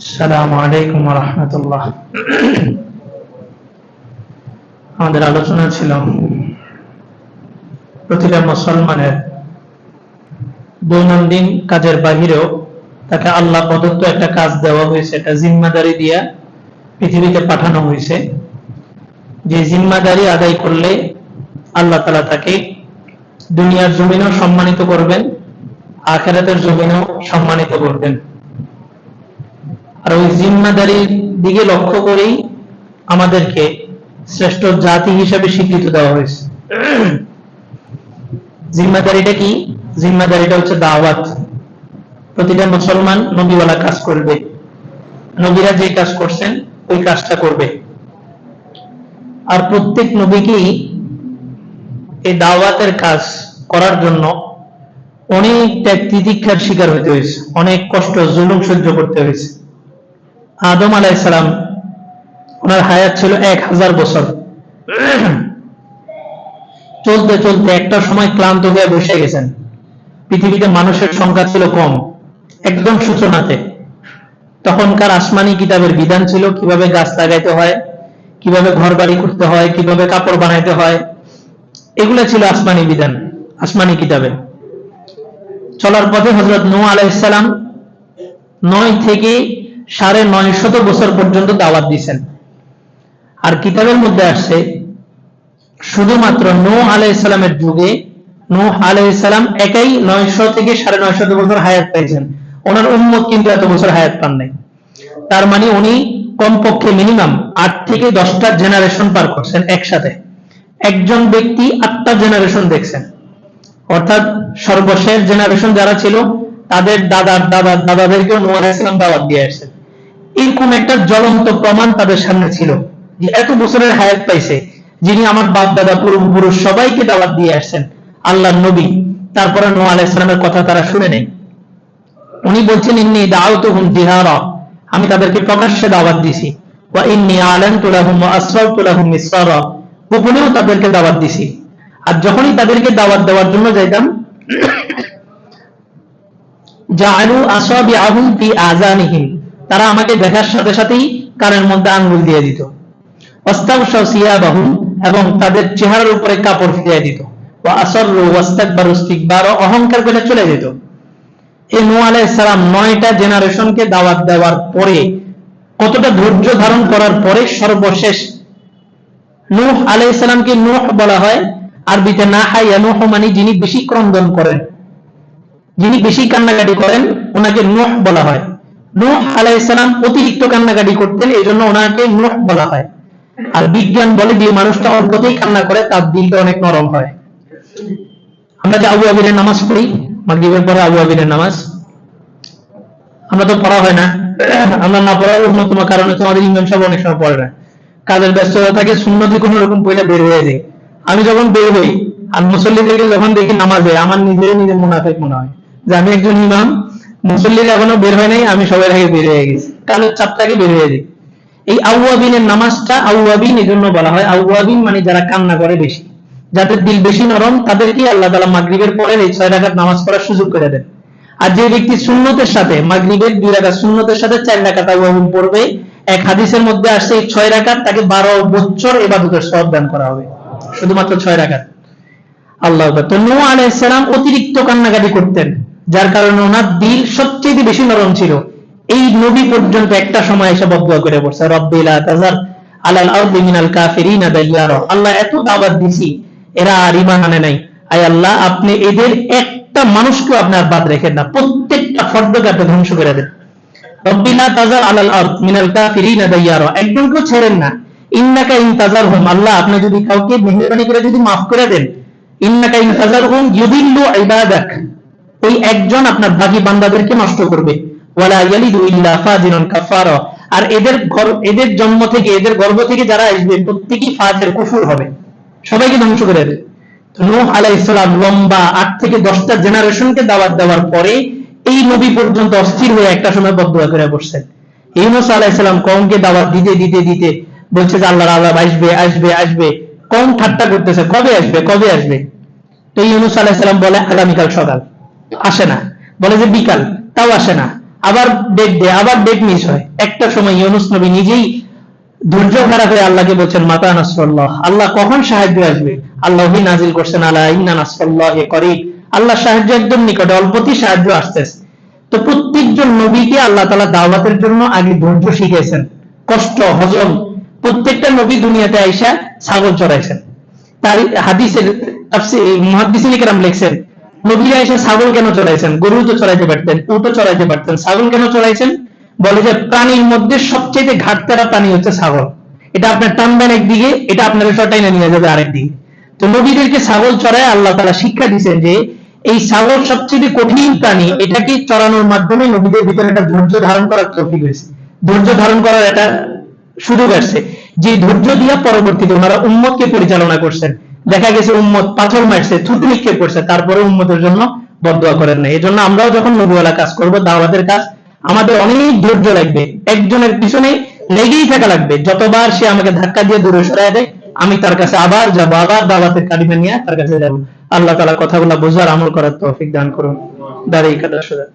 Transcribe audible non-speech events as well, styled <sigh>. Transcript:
সালাম আলাইকুম রহমতুল্লাহ। আমাদের আলোচনা ছিল প্রতিটা মুসলমানের দৈনন্দিন কাজের বাহিরেও তাকে আল্লাহ প্রদত্ত একটা কাজ দেওয়া হয়েছে এটা জিম্মাদারি দিয়া পৃথিবীতে পাঠানো হয়েছে। যে জিম্মাদারি আদায় করলে আল্লাহ তালা তাকে দুনিয়ার জমিনও সম্মানিত করবেন, আখেরাতের জমিনও সম্মানিত করবেন। আর ওই জিম্মাদারির দিকে লক্ষ্য করেই আমাদেরকে শ্রেষ্ঠ জাতি হিসেবে স্বীকৃতি দেওয়া হয়েছে। জিম্মাদারিটা কি? জিম্মাদারিটা হচ্ছে দাওয়াত। প্রতিটা মুসলমান নবীওয়ালা কাজ করবে। নবীরা যে কাজ করছেন, ওই কাজটা করবে। আর প্রত্যেক নবীকেই এই দাওয়াতের কাজ করার জন্য অনেক ত্যাগ তিতিক্ষার শিকার হতে হয়েছে। অনেক কষ্ট, জুলুম সহ্য করতে হয়েছে। আদম আলাইসালাম ওনার হায়াত ছিল এক হাজার বছর। চলতে চলতে একটা সময় ক্লান্ত হয়ে বসে গেছেন। পৃথিবীতে মানুষের সংখ্যা ছিল কম, একদম সূচনাতে। তখনকার আসমানি কিতাবের বিধান ছিল কীভাবে গাছ লাগাইতে হয়, কীভাবে ঘর বাড়ি করতে হয়, কীভাবে কাপড় বানাইতে হয়। এগুলো ছিল আসমানি বিধান, আসমানি কিতাবে। চলার পথে হজরত নু আলাইসালাম নয় থেকে সাড়ে নয় শত বছর পর্যন্ত দাওয়াত দিয়েছেন। আর কিতাবের মধ্যে আসছে, শুধুমাত্র নূহ আলাইসালামের যুগে নূহ আলাইসালাম একাই নয়শো থেকে সাড়ে নয়শত বছর হায়াত পাইছেন ওনার উম্মত কিন্তু এত বছর হায়াত পান নাই। তার মানে উনি কমপক্ষে মিনিমাম আট থেকে দশটা জেনারেশন পার করছেন একসাথে। একজন ব্যক্তি আটটা জেনারেশন দেখছেন। অর্থাৎ সর্বশেষ জেনারেশন যারা ছিল, তাদের দাদার দাদার দাদাদেরকেও নূহ আলাইসালাম দাওয়াত দিয়ে আসছেন এরকম একটা জ্বলন্ত প্রমাণ তাদের সামনে ছিল যে এত বছরের হায়াত পাইছে, যিনি আমার বাপ দাদা পূর্বপুরুষ সবাইকে দাওয়াত দিয়ে আসছেন আল্লাহ নবী। তারপরে নো আলাইসালামের কথা তারা শুনে নেই উনি বলছেন, ইন্নি দাওয়াত হুম জিহারা আমি তাদেরকে প্রকাশ্যে দাওয়াত দিছি। ওয়া ইন্নি গোপনেও তাদেরকে দিছি। আর যখনই তাদেরকে দাওয়াত দেওয়ার জন্য যাইতাম, <clears throat> জাআলু আসাবিআহুম ফি আযানিহিম। তারা আমাকে দেখার সাথে সাথেই কানের মধ্যে আঙ্গুল দিয়ে দিত। অস্তাবসাও সিয়াবাহুম এবং তাদের চেহারার উপরে কাপড় ফিরিয়ে দিত। ও আসরু ওয়াস্তাকবারু ইস্তিকবার অহংকার করে চলে যেত। এই নূহ আলাইহিস সালাম নয়টা জেনারেশনকে দাওয়াত দেওয়ার পরে, কতটা ধৈর্য ধারণ করার পরে সর্বশেষ নূহ আলাইহিস সালামকে নূহ বলা হয়। আরবিতে না হাইয়া নূহ মানে যিনি বেশি ক্রন্দন করেন, যিনি বেশি কান্নাকাটি করেন, ওনাকে নূহ বলা হয়। নূহ আলাইহিস সালাম অতিরিক্ত কান্নাকাটি করতেন এই জন্য ওনাকে নূহ বলা হয়। আর বিজ্ঞান বলে যে মানুষটা অল্পতেই কান্না করে, তার দিলটা অনেক নরম হয়। আমরা যে আবু আবিরের নামাজ পড়ি, মাগরিবের পরে আবু আবিরের নামাজ, আমরা তো পড়া হয় না। আমরা না পড়ার অন্যতম কারণে তোমাদের ইমাম সাহেব অনেক সময় পড়ে না। কাজের ব্যস্ততা থাকে শূন্যতে কোনো রকম পয়লা বের হয়ে যায়। আমি যখন বের হই, আর মুসল্লিদেরকে যখন দেখি নামাজে, আমার নিজের নিজের মুনাফেক মনে হয় যে আমি একজন ইমাম মুসল্লিরা এখনও বের হয় নাই, আমি সবাই আগে বের হয়ে গেছি। কালের চাপটাকে বের হয়ে যাই এই আউয়াবিনের নামাজটা আউয়াবিন এই জন্য বলা হয়, আউয়াবিন মানে যারা কান্না করে বেশি। যাদের দিল বেশি নরম, তাদেরকে আল্লাহ তালা মাগরিবের পরে এই ছয় রাখাত নামাজ পড়ার সুযোগ করে দেন। আর যে ব্যক্তি সুন্নতের সাথে, মাগরিবের দুই রাখাত সুন্নতের সাথে চার রাখাত আউয়াবিন পড়বে, এক হাদিসের মধ্যে আসছে এই ছয় রাখাত তাকে বারো বছর এবাদতের সব দান করা হবে। শুধুমাত্র ছয় রাখাত আল্লাহ। তো নূহ আলাইহিসসালাম অতিরিক্ত কান্নাকাটি করতেন। যার কারণে ওনার দিল সবচেয়ে বেশি নরম ছিল। এই নবী পর্যন্ত একটা সময় এসে বদয়া করে পড়ছে রব্বিলা তাজার আলাল আরদি মিনাল কাফিরিনা দাইয়ারা। আল্লাহ এত দাওয়াত দিছি, এরা আর ঈমান আনে নাই। আয় আল্লাহ, আপনি এদের একটা মানুষকেও আপনার বাদ রেখেন না, প্রত্যেকটা ফর্দকে আপনি ধ্বংস করে দেন। রব্বিলা তাজার আলাল আরদ মিনাল কাফিরিনা দাইয়ারা একজনকেও ছেড়েন না। ইন্নাকা ইন তাজারহুম আল্লাহ আপনি যদি কাউকে মেহেরবানি করে যদি মাফ করে দেন, ইন্নাকা ইন তাজারহুম ইউদিল্লু ইবাদাক। ওই একজন আপনার বাকি বান্দাদেরকে নষ্ট করবে। আর এদের এদের জন্ম থেকে, এদের গর্ভ থেকে যারা আসবে, প্রত্যেকই ফাজের কুফুর হবে। সবাইকে ধ্বংস করে দেবে। নূহ আলাইহিস সালাম লম্বা আট থেকে দশটা জেনারেশনকে দাওয়াত দেওয়ার পরে এই নবী পর্যন্ত অস্থির হয়ে একটা সময় বদয়া করে বসছেন। ইউনুস আলাইহিস সালাম কওমকে দাওয়াত দিতে দিতে দিতে বলছে যে আল্লাহর আল্লাহ আসবে আসবে আসবে। কম ঠাট্টা করতেছে, কবে আসবে কবে আসবে? তো ইউনুস আলাইহিস সালাম বলে, আগামীকাল সকাল। আসে না। বলে যে বিকাল, তাও আসে না। আবার ডেট দেয়, আবার ডেট মিস হয়। একটা সময় ইউনুস নবী নিজেই ধৈর্য খারাপ হয়ে আল্লাহকে বলছেন, মাতা নাসরুল্লাহ আল্লাহ কখন সাহায্য আসবে? আল্লাহ নাজিল করছেন আল্লাহ ইন্না নাসরুল্লাহ করিব। আল্লাহ সাহায্য একদম নিকটে, অল্পতেই সাহায্য আসতেছে। তো প্রত্যেকজন নবীকে আল্লাহ তালা দাওয়াতের জন্য আগে ধৈর্য শিখেছেন কষ্ট, হজম, প্রত্যেকটা নবী দুনিয়াতে আইসা ছাগল চড়াইছেন। তার হাদিসের মহাদিসিনী কেরাম লিখছেন নবীরা এসে ছাগল কেন চড়াইছেন? গরু তো চড়াইতে পারতেন উটও চড়াইতে পারতেন। ছাগল কেন চড়াইছেন? বলে যে প্রাণীর মধ্যে সবচেয়ে ঘাটতেরা প্রাণী হচ্ছে ছাগল। এটা আপনার টানবেন একদিকে, এটা আপনার চটাই না নিয়ে যাবে আরেক দিকে তো নবীদেরকে ছাগল চড়ায় আল্লাহ তারা শিক্ষা দিচ্ছেন যে, এই ছাগল সবচেয়ে কঠিন প্রাণী, এটাকে চড়ানোর মাধ্যমে নবীদের ভিতরে একটা ধৈর্য ধারণ করার তৌফিক হয়েছে। ধৈর্য ধারণ করার একটা সুযোগ আসছে। যে ধৈর্য দিয়া পরবর্তীতে ওনারা উম্মতকে পরিচালনা করছেন। দেখা গেছে উম্মত পাথর মারছে, থুতু নিক্ষেপ করছে, তারপরে উম্মতের জন্য বদয়া করেন না এই জন্য আমরাও যখন নবীওয়ালা কাজ করব, দাওয়াতের কাজ, আমাদের অনেক ধৈর্য লাগবে। একজনের পিছনে লেগেই থাকা লাগবে। যতবার সে আমাকে ধাক্কা দিয়ে দূরে সরাই দেয়, আমি তার কাছে আবার যাব, আবার দাওয়াতের কালিমা নিয়ে তার কাছে যাব। আল্লাহ তালা কথাগুলো বোঝার আমল করার তৌফিক দান করুন। দাঁড়িয়ে কাটা সোজা